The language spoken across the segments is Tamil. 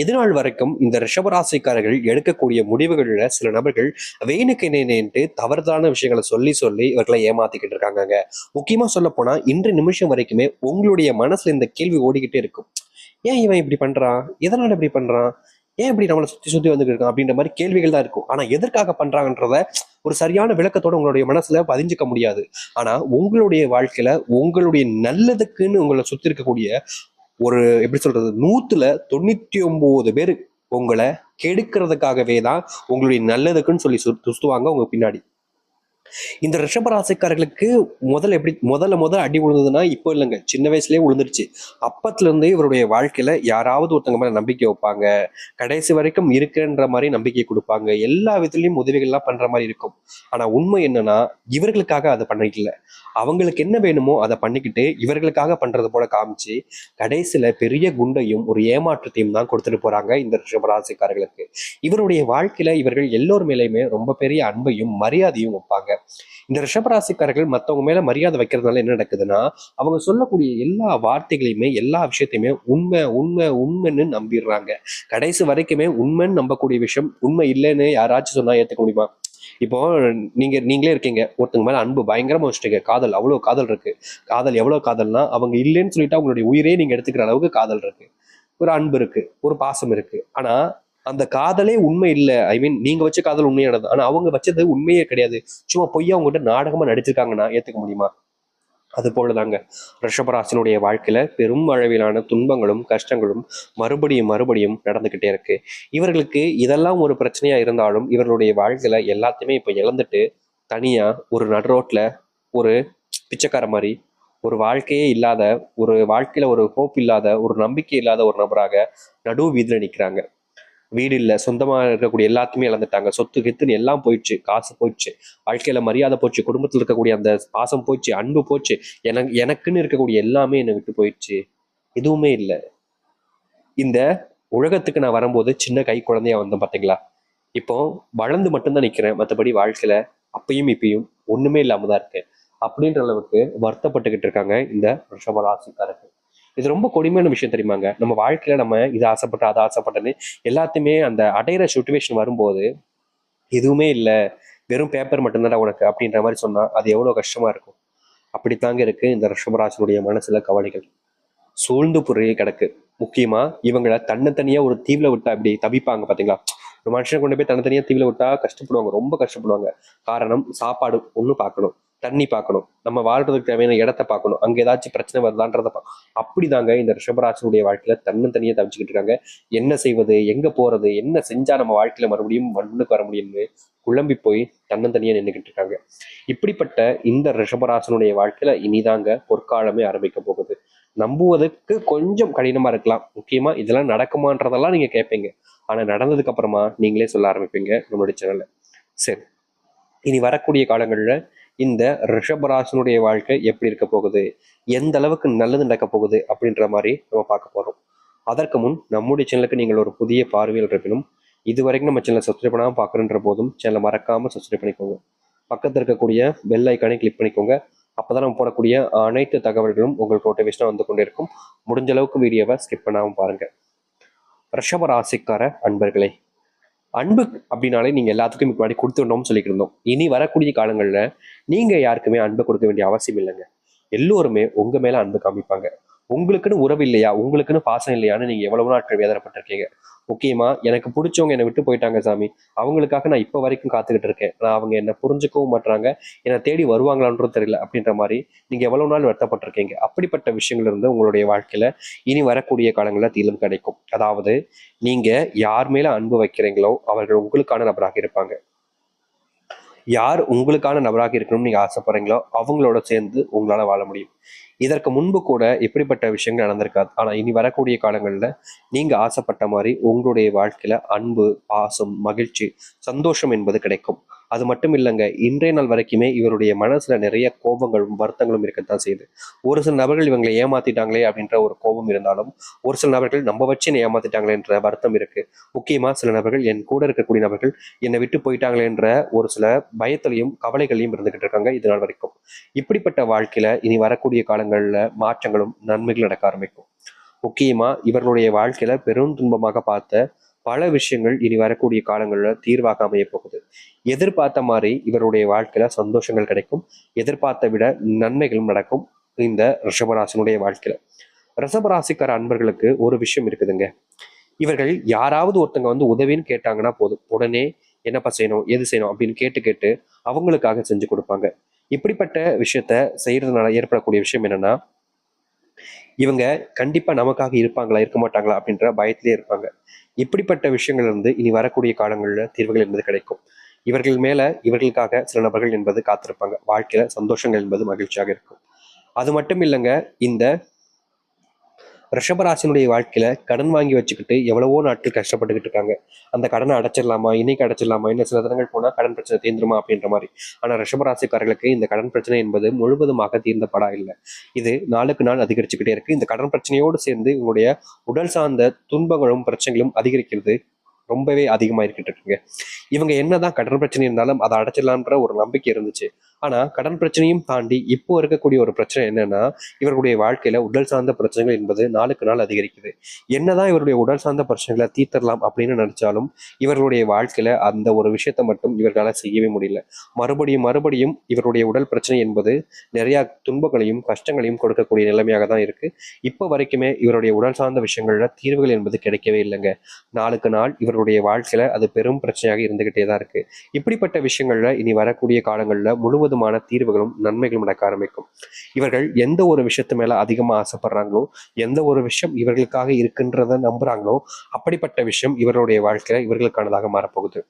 இதுநாள் வரைக்கும் இந்த ரிஷபராசிக்காரர்கள் எடுக்கக்கூடிய முடிவுகளில் சில நபர்கள் வேணுக்கு நின்று தவறுதலான விஷயங்களை சொல்லி சொல்லி இவர்களை ஏமாத்திக்கிட்டு இருக்காங்க முக்கியமா சொல்ல போனா இன்று நிமிஷம் வரைக்குமே உங்களுடைய மனசுல இந்த கேள்வி ஓடிக்கிட்டே இருக்கும். ஏன் இவன் இப்படி பண்றான்? எதனால இப்படி பண்றான்? ஏன் இப்படி நம்மளை சுத்தி சுத்தி வந்துட்டு இருக்கான்? அப்படின்ற மாதிரி கேள்விகள் தான் இருக்கும். ஆனா எதற்காக பண்றாங்கன்றத ஒரு சரியான விளக்கத்தோட உங்களுடைய மனசுல பதிஞ்சுக்க முடியாது. ஆனா உங்களுடைய வாழ்க்கையில உங்களுடைய நல்லதுக்குன்னு உங்களை சுத்தி இருக்கக்கூடிய ஒரு எப்படி சொல்றது நூத்துல தொண்ணூத்தி ஒன்பது பேர் உங்களை கெடுக்கிறதுக்காகவே தான் உங்களுடைய நல்லதுக்குன்னு சொல்லி சு- சுத்துவாங்க உங்க பின்னாடி. இந்த ரிஷபராசிக்காரர்களுக்கு முதல்ல எப்படி முதல்ல முதல்ல அடி விழுந்ததுன்னா இப்போ இல்லைங்க. சின்ன வயசுலயே விழுந்துருச்சு. அப்பத்துல இருந்தே இவருடைய வாழ்க்கையில யாராவது ஒருத்தங்க மேல நம்பிக்கை வைப்பாங்க. கடைசி வரைக்கும் இருக்குன்ற மாதிரி நம்பிக்கை கொடுப்பாங்க. எல்லா விதத்துலயும் உதவிகள்லாம் பண்ற மாதிரி இருக்கும். ஆனா உண்மை என்னன்னா இவர்களுக்காக அதை பண்ணிக்கல. அவங்களுக்கு என்ன வேணுமோ அதை பண்ணிக்கிட்டு இவர்களுக்காக பண்ணுறது போல காமிச்சு கடைசியில பெரிய குண்டையும் ஒரு ஏமாற்றத்தையும் தான் கொடுத்துட்டு போறாங்க இந்த ரிஷபராசிக்காரர்களுக்கு இவருடைய வாழ்க்கையில இவர்கள் எல்லோர் மேலேயுமே ரொம்ப பெரிய அன்பையும் மரியாதையும் வைப்பாங்க. இந்த ரிஷபராசிக்காரர்கள் மத்தவங்க மேல மரியாதை வைக்கிறதுனால என்ன நடக்குதுன்னா அவங்க சொல்லக்கூடிய எல்லா வார்த்தைகளையுமே எல்லா விஷயத்தையுமே உண்மை உண்மை உண்மைன்னு நம்பிடுறாங்க. கடைசி வரைக்குமே உண்மைன்னு நம்பக்கூடிய விஷயம் உண்மை இல்லைன்னு யாராச்சும் சொன்னா ஏத்துக்க முடியுமா? இப்போ நீங்க நீங்களே இருக்கீங்க. ஒருத்தங்க மேல அன்பு பயங்கரமா வச்சுட்டீங்க. காதல் அவ்வளவு காதல் இருக்கு. காதல் எவ்வளவு காதல்னா அவங்க இல்லைன்னு சொல்லிட்டு அவங்களுடைய உயிரே நீங்க எடுத்துக்கிற அளவுக்கு காதல் இருக்கு. ஒரு அன்பு இருக்கு ஒரு பாசம் இருக்கு. ஆனா அந்த காதலே உண்மை இல்லை. ஐ மீன் நீங்க வச்ச காதல் உண்மையானது ஆனா அவங்க வச்சது உண்மையே கிடையாது. சும்மா பொய்யா அவங்ககிட்ட நாடகமா நடிச்சிருக்காங்கன்னா ஏத்துக்க முடியுமா? அது போலதாங்க. ரிஷபராசினுடைய வாழ்க்கையில பெரும் அளவிலான துன்பங்களும் கஷ்டங்களும் மறுபடியும் மறுபடியும் நடந்துகிட்டே இருக்கு. இவர்களுக்கு இதெல்லாம் ஒரு பிரச்சனையா இருந்தாலும் இவர்களுடைய வாழ்க்கையில எல்லாத்தையுமே இப்ப இழந்துட்டு தனியா ஒரு நடுரோட்ல ஒரு பிச்சைக்கார மாதிரி ஒரு வாழ்க்கையே இல்லாத ஒரு வாழ்க்கையில ஒரு ஹோப் இல்லாத ஒரு நம்பிக்கை இல்லாத ஒரு நபராக நடு வீதியில் நிற்கிறாங்க வீடு இல்லை சொந்தமாக இருக்கக்கூடிய எல்லாத்தையுமே இழந்துட்டாங்க. சொத்து கித்துன்னு எல்லாம் போயிடுச்சு. காசு போயிடுச்சு. வாழ்க்கையில் மரியாதை போச்சு. குடும்பத்தில் இருக்கக்கூடிய அந்த பாசம் போச்சு அன்பு போச்சு. எனக்கு எனக்குன்னு இருக்கக்கூடிய எல்லாமே என்னை விட்டு போயிடுச்சு. எதுவுமே இல்லை. இந்த உலகத்துக்கு நான் வரும்போது சின்ன கை குழந்தையா வந்தேன் பார்த்தீங்களா இப்போ வளர்ந்து மட்டும்தான் நிற்கிறேன் மற்றபடி வாழ்க்கையில் அப்பையும் இப்பயும் ஒன்றுமே இல்லாமல் தான் இருக்கேன். அப்படின்ற அளவுக்கு வருத்தப்பட்டுக்கிட்டு இருக்காங்க இந்த ரிஷபராசிக்காரர்கள். இது ரொம்ப கொடுமையான விஷயம் தெரியுமாங்க? நம்ம வாழ்க்கையில நம்ம இதை ஆசைப்பட்ட அதை ஆசைப்பட்டேன்னு எல்லாத்தையுமே அந்த அடையிற சுச்சுவேஷன் வரும்போது எதுவுமே இல்லை. வெறும் பேப்பர் மட்டும்தான் உனக்கு அப்படின்ற மாதிரி சொன்னா அது எவ்வளவு கஷ்டமா இருக்கும். அப்படித்தாங்க இருக்கு இந்த ரிஷபராசனுடைய மனசுல கவலைகள். சூழ்ந்து புரிய கிடக்கு. முக்கியமா இவங்களை தன்னத்தனியா ஒரு தீவில விட்டா இப்படி தவிப்பாங்க பாத்தீங்களா? ஒரு மனுஷனை கொண்டு போய் தனித்தனியா தீவில விட்டா கஷ்டப்படுவாங்க ரொம்ப கஷ்டப்படுவாங்க. காரணம் சாப்பாடு ஒன்று பார்க்கணும். தண்ணி பார்க்கணும். நம்ம வாழ்றதுக்கு தேவையான இடத்த பார்க்கணும். அங்கே ஏதாச்சும் பிரச்சனை வருதான்றத பா அப்படிதாங்க இந்த ரிஷபராசனுடைய வாழ்க்கையில தன்னந்தனியே தவிச்சுக்கிட்டு இருக்காங்க. என்ன செய்வது எங்க போறது என்ன செஞ்சா நம்ம வாழ்க்கையில மறுபடியும் மண்ணுக்கு வர முடியும்னு குழம்பி போய் தன்னந்தனியா நின்றுக்கிட்டு இருக்காங்க. இப்படிப்பட்ட இந்த ரிஷபராசனுடைய வாழ்க்கையில இனிதாங்க பொற்காலமே ஆரம்பிக்க போகுது. நம்புவதற்கு கொஞ்சம் கடினமா இருக்கலாம். முக்கியமா இதெல்லாம் நடக்குமான்றதெல்லாம் நீங்க கேட்பீங்க ஆனா நடந்ததுக்கு அப்புறமா நீங்களே சொல்ல ஆரம்பிப்பீங்க நம்மளுடைய சேனல்ல சரி. இனி வரக்கூடிய காலங்களில் இந்த ரிஷபராசனுடைய வாழ்க்கை எப்படி இருக்க போகுது? எந்த அளவுக்கு நல்லது நடக்க போகுது? அப்படின்ற மாதிரி நம்ம பார்க்க போகிறோம் அதற்கு முன் நம்முடைய சேனலுக்கு நீங்கள் ஒரு புதிய பார்வையில் இருப்பினும் இது வரைக்கும் நம்ம சேனலை சப்ஸ்கிரைப் பண்ணாமல் பார்க்குறன்ற போதும் சேனலை மறக்காமல் சப்ஸ்கிரைப் பண்ணிக்கோங்க. பக்கத்தில் இருக்கக்கூடிய பெல் ஐக்கானை கிளிக் பண்ணிக்கோங்க. அப்பதான் நம்ம போடக்கூடிய அனைத்து தகவல்களும் உங்களுக்கு நோட்டிஃபிகேஷனாக வந்து கொண்டே இருக்கும் முடிஞ்ச அளவுக்கு வீடியோவை ஸ்கிப் பண்ணாமல் பாருங்க. ரிஷப ராசிக்கார அன்பர்களே அன்பு அப்படின்னாலே நீங்க எல்லாத்துக்கும் முன்னாடி கொடுத்துடணும்னு சொல்லிட்டு இருந்தோம் இனி வரக்கூடிய காலங்களில் நீங்க யாருக்குமே அன்பு கொடுக்க வேண்டிய அவசியம் இல்லைங்க. எல்லோருமே உங்க மேல அன்பு காமிப்பாங்க. உங்களுக்குன்னு உறவு இல்லையா? உங்களுக்குன்னு பாசம் இல்லையான்னு நீங்க எவ்வளவு நாட்கள் வேதனைப்பட்டிருக்கீங்க? முக்கியமா எனக்கு பிடிச்சவங்க என்னை விட்டு போயிட்டாங்க சாமி. அவங்களுக்காக நான் இப்போ வரைக்கும் காத்துக்கிட்டு இருக்கேன். நான் அவங்க என்ன புரிஞ்சுக்கவும் மாட்றாங்க. என்னை தேடி வருவாங்களான்றது தெரியல. அப்படின்ற மாதிரி நீங்க எவ்வளவு நாள் வருத்தப்பட்டிருக்கீங்க? அப்படிப்பட்ட விஷயங்கள் இருந்து உங்களுடைய வாழ்க்கையில இனி வரக்கூடிய காலங்களில் தீலும் கிடைக்கும். அதாவது நீங்க யார் மேல அன்பு வைக்கிறீங்களோ அவர்கள் உங்களுக்கான நபராக இருப்பாங்க. யார் உங்களுக்கான நபராக இருக்கணும்னு நீங்க ஆசைப்படுறீங்களோ அவங்களோட சேர்ந்து உங்களால வாழ முடியும். இதற்கு முன்பு கூட இப்படிப்பட்ட விஷயங்கள் நடந்திருக்காது ஆனா இனி வரக்கூடிய காலங்கள்ல நீங்க ஆசைப்பட்ட மாதிரி உங்களுடைய வாழ்க்கையில அன்பு பாசம் மகிழ்ச்சி சந்தோஷம் என்பது கிடைக்கும். அது மட்டும் இல்லைங்க இன்றைய நாள் வரைக்குமே இவருடைய மனசுல நிறைய கோபங்களும் வருத்தங்களும் இருக்கத்தான் செய்யுது. ஒரு சில நபர்கள் இவங்களை ஏமாத்திட்டாங்களே அப்படின்ற ஒரு கோபம் இருந்தாலும் ஒரு சில நபர்கள் நம்ம வச்சு என்னை ஏமாத்திட்டாங்களேன்ற வருத்தம் இருக்கு. முக்கியமா சில நபர்கள் என் கூட இருக்கக்கூடிய நபர்கள் என்னை விட்டு போயிட்டாங்களேன்ற ஒரு சில பயத்திலையும் கவலைகளையும் இருந்துகிட்டு இருக்காங்க இது நாள் வரைக்கும். இப்படிப்பட்ட வாழ்க்கையில இனி வரக்கூடிய காலங்களில் மாற்றங்களும் நன்மைகள் நடக்க ஆரம்பிக்கும். முக்கியமா இவர்களுடைய வாழ்க்கையில பெரும் துன்பமாக பார்த்த பல விஷயங்கள் இனி வரக்கூடிய காலங்களில் தீர்வாக அமைய போகுது. எதிர்பார்த்த மாதிரி இவருடைய வாழ்க்கையில சந்தோஷங்கள் கிடைக்கும். எதிர்பார்த்த விட நன்மைகளும் நடக்கும் இந்த ரிஷபராசினுடைய வாழ்க்கையில. ரிஷபராசிக்கார அன்பர்களுக்கு ஒரு விஷயம் இருக்குதுங்க. இவர்கள் யாராவது ஒருத்தங்க வந்து உதவின்னு கேட்டாங்கன்னா போதும். உடனே என்னப்பா செய்யணும்? எது செய்யணும்? அப்படின்னு கேட்டு கேட்டு அவங்களுக்காக செஞ்சு கொடுப்பாங்க. இப்படிப்பட்ட விஷயத்த செய்யறதுனால ஏற்படக்கூடிய விஷயம் என்னன்னா இவங்க கண்டிப்பாக நமக்காக இருப்பாங்களா இருக்க மாட்டாங்களா அப்படின்ற பயத்திலே இருப்பாங்க. இப்படிப்பட்ட விஷயங்கள் இருந்து இனி வரக்கூடிய காலங்களில் தீர்வுகள் என்பது கிடைக்கும். இவர்கள் மேல இவர்களுக்காக சில நபர்கள் என்பது காத்திருப்பாங்க. வாழ்க்கையில சந்தோஷங்கள் என்பது மகிழ்ச்சியாக இருக்கும். அது மட்டும் இல்லைங்க இந்த ரிஷபராசினுடைய வாழ்க்கையில கடன் வாங்கி வச்சுக்கிட்டு எவ்வளவோ நாட்கள் கஷ்டப்பட்டுக்கிட்டு இருக்காங்க. அந்த கடனை அடைச்சிடலாமா? இன்னைக்கு அடைச்சிடலாமா? இன்னும் சில தினங்கள் போனா கடன் பிரச்சனை தீர்ந்துருமா? அப்படின்ற மாதிரி. ஆனா ரிஷபராசிக்காரர்களுக்கு இந்த கடன் பிரச்சனை என்பது முழுவதுமாக தீர்ந்தப்படா இல்லை. இது நாளுக்கு நாள் அதிகரிச்சுக்கிட்டே இருக்கு. இந்த கடன் பிரச்சனையோடு சேர்ந்து உங்களுடைய உடல் சார்ந்த துன்பங்களும் பிரச்சனைகளும் அதிகரிக்கிறது ரொம்பவே அதிகமாக இருக்கிட்டு இருக்குங்க. இவங்க என்னதான் கடன் பிரச்சனை இருந்தாலும் அதை அடைச்சிடலான்ற ஒரு நம்பிக்கை இருந்துச்சு. ஆனால் கடன் பிரச்சனையும் தாண்டி இப்போ இருக்கக்கூடிய ஒரு பிரச்சனை என்னன்னா இவர்களுடைய வாழ்க்கையில உடல் சார்ந்த பிரச்சனைகள் என்பது நாளுக்கு நாள் அதிகரிக்குது. என்னதான் இவருடைய உடல் சார்ந்த பிரச்சனைகளை தீர்த்தரலாம் அப்படின்னு நினைச்சாலும் இவர்களுடைய வாழ்க்கையில அந்த ஒரு விஷயத்த மட்டும் இவர்களால் செய்யவே முடியல. மறுபடியும் மறுபடியும் இவருடைய உடல் பிரச்சனை என்பது நிறைய துன்பங்களையும் கஷ்டங்களையும் கொடுக்கக்கூடிய நிலைமையாக தான் இருக்கு. இப்போ வரைக்குமே இவருடைய உடல் சார்ந்த விஷயங்கள்ல தீர்வுகள் என்பது கிடைக்கவே இல்லைங்க. நாளுக்கு நாள் இவருடைய வாழ்க்கையில அது பெரும் பிரச்சனையாக இருந்துகிட்டே தான் இருக்கு. இப்படிப்பட்ட விஷயங்கள்ல இனி வரக்கூடிய காலங்களில் முழுவதும் முழுவதுமான தீர்வுகளும் நன்மைகளும் நடக்க ஆரம்பிக்கும். இவர்கள் எந்த ஒரு விஷயத்து மேல அதிகமா ஆசைப்படுறாங்களோ எந்த ஒரு விஷயம் இவர்களுக்காக இருக்குன்றத நம்புறாங்களோ அப்படிப்பட்ட விஷயம் இவர்களுடைய வாழ்க்கையில இவர்களுக்கானதாக மாறப்போகுது.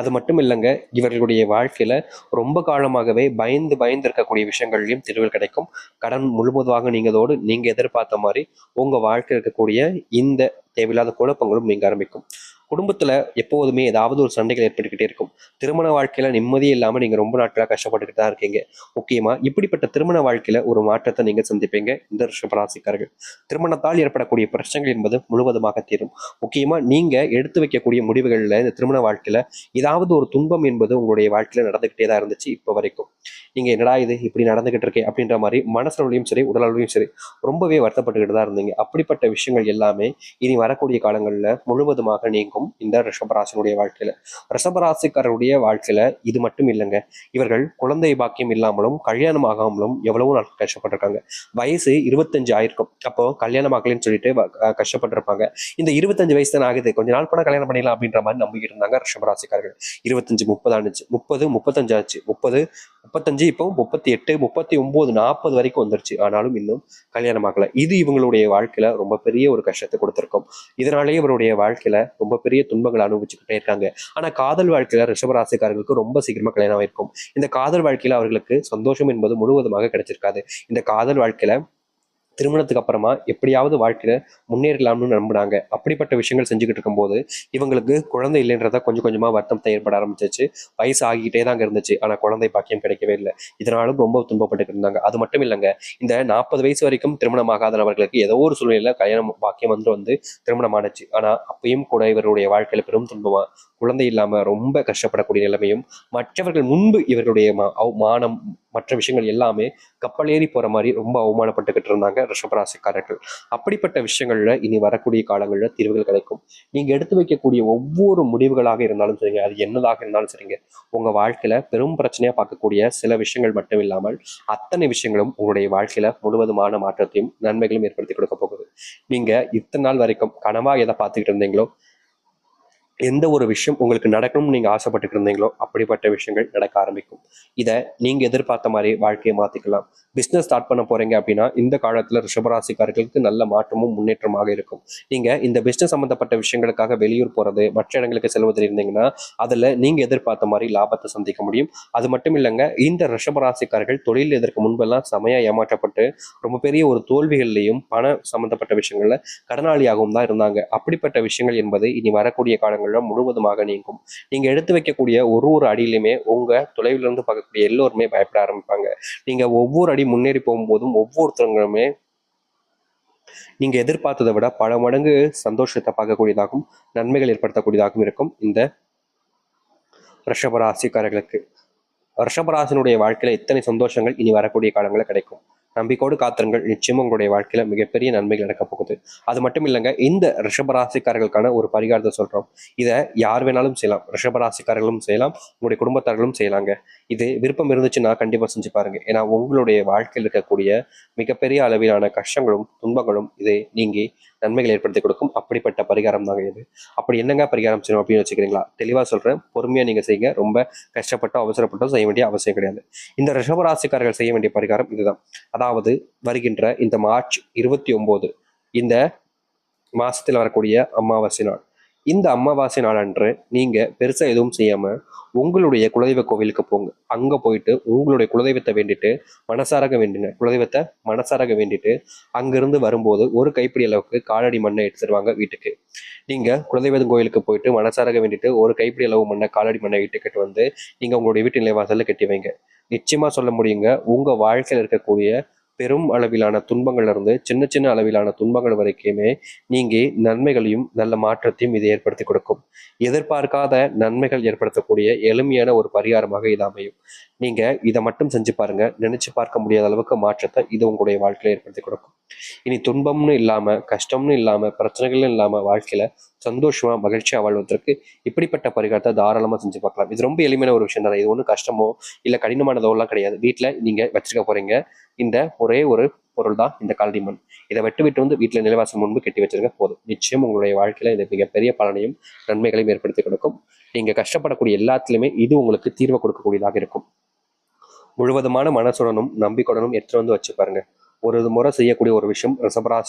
அது மட்டும் இல்லைங்க இவர்களுடைய வாழ்க்கையில ரொம்ப காலமாகவே பயந்து பயந்து இருக்கக்கூடிய விஷயங்கள்லையும் தீர்வுகள் கிடைக்கும். கடன் முழுவதுமாக நீங்கதோடு நீங்க எதிர்பார்த்த மாதிரி உங்க வாழ்க்கை இருக்கக்கூடிய இந்த தேவையில்லாத குழப்பங்களும் நீங்க ஆரம்பிக்கும். குடும்பத்தில் எப்போதுமே ஏதாவது ஒரு சண்டைகள் ஏற்பட்டுக்கிட்டே இருக்கும். திருமண வாழ்க்கையில் நிம்மதியே இல்லாமல் நீங்கள் ரொம்ப நாட்களாக கஷ்டப்பட்டுக்கிட்டு தான் இருக்கீங்க. முக்கியமாக இப்படிப்பட்ட திருமண வாழ்க்கையில் ஒரு மாற்றத்தை நீங்கள் சந்திப்பீங்க. இந்த ரிஷபராசிக்காரர்கள் திருமணத்தால் ஏற்படக்கூடிய பிரச்சனைகள் என்பது முழுவதுமாக தீரும். முக்கியமாக நீங்கள் எடுத்து வைக்கக்கூடிய முடிவுகளில் இந்த திருமண வாழ்க்கையில் ஏதாவது ஒரு துன்பம் என்பது உங்களுடைய வாழ்க்கையில் நடந்துக்கிட்டே தான் இருந்துச்சு இப்போ வரைக்கும். நீங்கள் என்னடா இது? இப்படி நடந்துகிட்டு இருக்கே அப்படின்ற மாதிரி மனசளவுலையும் சரி உடலளவுலையும் சரி ரொம்பவே வருத்தப்பட்டுக்கிட்டு தான் இருந்தீங்க. அப்படிப்பட்ட விஷயங்கள் எல்லாமே இனி வரக்கூடிய காலங்களில் முழுவதுமாக நீங்கள் இருக்கும் இந்த ரிஷபராசினுடைய வாழ்க்கையில. ரிஷபராசிக்காரருடைய வாழ்க்கையில இது மட்டும் இல்லைங்க. இவர்கள் குழந்தை பாக்கியம் இல்லாமலும் கல்யாணம் ஆகாமலும் எவ்வளவோ நாட்கள் கஷ்டப்பட்டிருக்காங்க. வயசு இருபத்தஞ்சு ஆயிருக்கும். அப்போ கல்யாணம் ஆகலைன்னு சொல்லிட்டு கஷ்டப்பட்டிருப்பாங்க. இந்த இருபத்தஞ்சு வயசு தான் ஆகுது. கொஞ்ச நாள் கூட கல்யாணம் பண்ணிடலாம் அப்படின்ற மாதிரி நம்பிக்கிட்டு இருந்தாங்க ரிஷபராசிக்காரர்கள். இருபத்தஞ்சு முப்பது ஆனிச்சு முப்பது முப்பத்தஞ்சு ஆச்சு. முப்பது முப்பத்தஞ்சு இப்போ முப்பத்தி எட்டு முப்பத்தி ஒன்பது நாற்பது வரைக்கும் வந்துருச்சு. ஆனாலும் இன்னும் கல்யாணம் ஆகல. இது இவங்களுடைய வாழ்க்கையில ரொம்ப பெரிய ஒரு கஷ்டத்தை கொடுத்துருக்கும். இதனாலேயே இவருடைய வாழ்க்கையில ரொம்ப பெரிய துன்பங்களை அனுபவிச்சுக்கிட்டே இருக்காங்க. ஆனா காதல் வாழ்க்கையில ரிஷபராசிக்காரர்களுக்கு ரொம்ப சீக்கிரமா கல்யாணம் இருக்கும் இந்த காதல் வாழ்க்கையில அவர்களுக்கு சந்தோஷம் என்பது முழுவதுமாக கிடைச்சிருக்காது. இந்த காதல் வாழ்க்கையில திருமணத்துக்கு அப்புறமா எப்படியாவது வாழ்க்கையில முன்னேறலாம்னு நம்பினாங்க. அப்படிப்பட்ட விஷயங்கள் செஞ்சுக்கிட்டு இருக்கும்போது இவங்களுக்கு குழந்தை இல்லைன்றத கொஞ்சம் கொஞ்சமா வருத்தம் ஏற்பட ஆரம்பிச்சிச்சு வயசு ஆகிக்கிட்டே தாங்க இருந்துச்சு. ஆனா குழந்தை பாக்கியம் கிடைக்கவே இல்லை. இதனாலும் ரொம்ப துன்பப்பட்டு இருந்தாங்க. அது மட்டும் இல்லைங்க. இந்த நாற்பது வயசு வரைக்கும் திருமணம் ஆகாத நபர்களுக்கு ஏதோ ஒரு சூழ்நிலையில கல்யாணம் பாக்கியம் வந்து வந்து திருமணம் ஆனச்சு. ஆனா அப்பயும் கூட இவருடைய வாழ்க்கையில பெரும் துன்பமா குழந்தை இல்லாம ரொம்ப கஷ்டப்படக்கூடிய நிலைமையும் மற்றவர்கள் முன்பு இவர்களுடைய மா- மானம் மற்ற விஷயங்கள் எல்லாமே கப்பலேறி போற மாதிரி ரொம்ப அவமானப்பட்டுக்கிட்டு இருந்தாங்க. ரிஷபராசிக்காரர்கள் அப்படிப்பட்ட விஷயங்கள்ல இனி வரக்கூடிய காலங்களில் தீர்வுகள் கிடைக்கும். நீங்க எடுத்து வைக்கக்கூடிய ஒவ்வொரு முடிவுகளாக இருந்தாலும் சரிங்க. அது என்னதாக இருந்தாலும் சரிங்க. உங்க வாழ்க்கையில பெரும் பிரச்சனையா பார்க்கக்கூடிய சில விஷயங்கள் மட்டும் இல்லாமல் அத்தனை விஷயங்களும் உங்களுடைய வாழ்க்கையில முழுவதுமான மாற்றத்தையும் நன்மைகளும் ஏற்படுத்தி கொடுக்க போகுது. நீங்க இத்தனை நாள் வரைக்கும் கனவா எதை பார்த்துக்கிட்டு இருந்தீங்களோ எந்த ஒரு விஷயம் உங்களுக்கு நடக்கணும்னு நீங்க ஆசைப்பட்டுட்டு இருந்தீங்களோ அப்படிப்பட்ட விஷயங்கள் நடக்க ஆரம்பிக்கும். இதை நீங்க எதிர்பார்த்த மாதிரி வாழ்க்கையை மாத்திக்கலாம். பிசினஸ் ஸ்டார்ட் பண்ண போறீங்க அப்படின்னா இந்த காலத்துல ரிஷபராசிக்காரர்களுக்கு நல்ல மாற்றமும் முன்னேற்றமாக இருக்கும். நீங்கள் இந்த பிசினஸ் சம்மந்தப்பட்ட விஷயங்களுக்காக வெளியூர் போறது மற்ற இடங்களுக்கு செல்வதில் இருந்தீங்கன்னா அதுல நீங்க எதிர்பார்த்த மாதிரி லாபத்தை சந்திக்க முடியும். அது மட்டும் இல்லைங்க இந்த ரிஷபராசிக்காரர்கள் தொழில் இதற்கு முன்பெல்லாம் செமையா ஏமாற்றப்பட்டு ரொம்ப பெரிய ஒரு தோல்விகள்லையும் பண சம்பந்தப்பட்ட விஷயங்கள்ல கடனாளியாகவும் தான் இருந்தாங்க. அப்படிப்பட்ட விஷயங்கள் என்பது இனி வரக்கூடிய காலங்கள் காலங்களில் முழுவதுமாக நீங்கும். நீங்க எடுத்து வைக்கக்கூடிய ஒரு ஒரு அடியிலுமே உங்க தொலைவிலிருந்து இருந்து பார்க்கக்கூடிய எல்லோருமே பயப்பட ஆரம்பிப்பாங்க. நீங்க ஒவ்வொரு அடி முன்னேறி போகும்போதும் ஒவ்வொருத்தவங்களுமே நீங்க எதிர்பார்த்ததை விட பல மடங்கு சந்தோஷத்தை பார்க்கக்கூடியதாகவும் நன்மைகள் ஏற்படுத்தக்கூடியதாகவும் இருக்கும் இந்த ரிஷபராசிக்காரர்களுக்கு ரிஷபராசினுடைய வாழ்க்கையில இத்தனை சந்தோஷங்கள் இனி வரக்கூடிய காலங்களில் கிடைக்கும். நம்பிக்கோடு காத்திருங்கள். நிச்சயம் உங்களுடைய வாழ்க்கையில மிகப்பெரிய நன்மைகள் நடக்க போகுது. அது மட்டும் இல்லைங்க இந்த ரிஷபராசிக்காரர்களுக்கான ஒரு பரிகாரத்தை சொல்றோம். இதை யார் வேணாலும் செய்யலாம். ரிஷபராசிக்காரர்களும் செய்யலாம் உங்களுடைய குடும்பத்தார்களும் செய்யலாங்க. இது விருப்பம் இருந்துச்சுன்னா கண்டிப்பா செஞ்சு பாருங்க. ஏன்னா உங்களுடைய வாழ்க்கையில் இருக்கக்கூடிய மிகப்பெரிய அளவிலான கஷ்டங்களும் துன்பங்களும் இதை நீங்கி நன்மைகள் ஏற்படுத்தி கொடுக்கும். அப்படிப்பட்ட பரிகாரம் தாங்க இது. அப்படி என்னங்க பரிகாரம் செய்யணும் அப்படின்னு வச்சுக்கிறீங்களா? தெளிவாக சொல்கிறேன் பொறுமையாக நீங்கள் செய்யுங்க. ரொம்ப கஷ்டப்பட்டோ அவசரப்பட்டோ செய்ய வேண்டிய அவசியம் கிடையாது. இந்த ரிஷபராசிக்காரர்கள் செய்ய வேண்டிய பரிகாரம் இதுதான். அதாவது வருகின்ற இந்த மார்ச் இருபத்தி ஒன்பது இந்த மாசத்தில் வரக்கூடிய அமாவாசை நாள். இந்த அமாவாசை நாளன்று நீங்கள் பெருசாக எதுவும் செய்யாமல் உங்களுடைய குலதெய்வ கோவிலுக்கு போங்க. அங்கே போயிட்டு உங்களுடைய குலதெய்வத்தை வேண்டிட்டு மனசாரக வேண்டின குலதெய்வத்தை மனசாரக வேண்டிட்டு அங்கேருந்து வரும்போது ஒரு கைப்பிடி அளவுக்கு காலடி மண்ணை எடுத்துருவாங்க வீட்டுக்கு. நீங்கள் குலதெய்வம் கோயிலுக்கு போயிட்டு மனசாரக வேண்டிட்டு ஒரு கைப்பிடி அளவு மண்ணை காலடி மண்ணை வீட்டுக்கிட்டு வந்து நீங்கள் உங்களுடைய வீட்டு நிலைவாசலில் கட்டி வைங்க. நிச்சயமாக சொல்ல முடியுங்க உங்கள் வாழ்க்கையில் இருக்கக்கூடிய பெரும் அளவிலான துன்பங்கள்ல இருந்து சின்ன சின்ன அளவிலான துன்பங்கள் வரைக்குமே நீங்க நன்மைகளையும் நல்ல மாற்றத்தையும் இது ஏற்படுத்தி கொடுக்கும். எதிர்பார்க்காத நன்மைகள் ஏற்படுத்தக்கூடிய எளிமையான ஒரு பரிகாரமாக இது அமையும். நீங்க இதை மட்டும் செஞ்சு பாருங்க. நினைச்சு பார்க்க முடியாத அளவுக்கு மாற்றத்தை இது உங்களுடைய வாழ்க்கையில ஏற்படுத்தி கொடுக்கும். இனி துன்பம்னு இல்லாம கஷ்டம்னு இல்லாம பிரச்சனைகளும் இல்லாம வாழ்க்கையில சந்தோஷமா மகிழ்ச்சியா வாழ்வதற்கு இப்படிப்பட்ட பரிகாரத்தை தாராளமா செஞ்சு பார்க்கலாம். இது ரொம்ப எளிமையான ஒரு விஷயம் தானே. இது ஒன்றும் கஷ்டமோ இல்ல கடினமானதோ எல்லாம் கிடையாது. வீட்டுல நீங்க வச்சிருக்க போறீங்க. இந்த ஒரே ஒரு பொருள் தான் இந்த கால்டிமண் இதை வெட்டு விட்டு வந்து வீட்டுல நிலவாசம் முன்பு கட்டி வச்சிருக்க போதும். நிச்சயம் உங்களுடைய வாழ்க்கையில இது மிகப்பெரிய பலனையும் நன்மைகளையும் ஏற்படுத்தி கொடுக்கும். நீங்க கஷ்டப்படக்கூடிய எல்லாத்துலயுமே இது உங்களுக்கு தீர்வு கொடுக்கக்கூடியதாக இருக்கும். முழுவதுமான மனசுடனும் நம்பிக்கையுடனும் எடுத்து வந்து வச்சு பாருங்க. ஒரு முறை செய்யக்கூடிய ஒரு விஷயம் ரிஷபராசி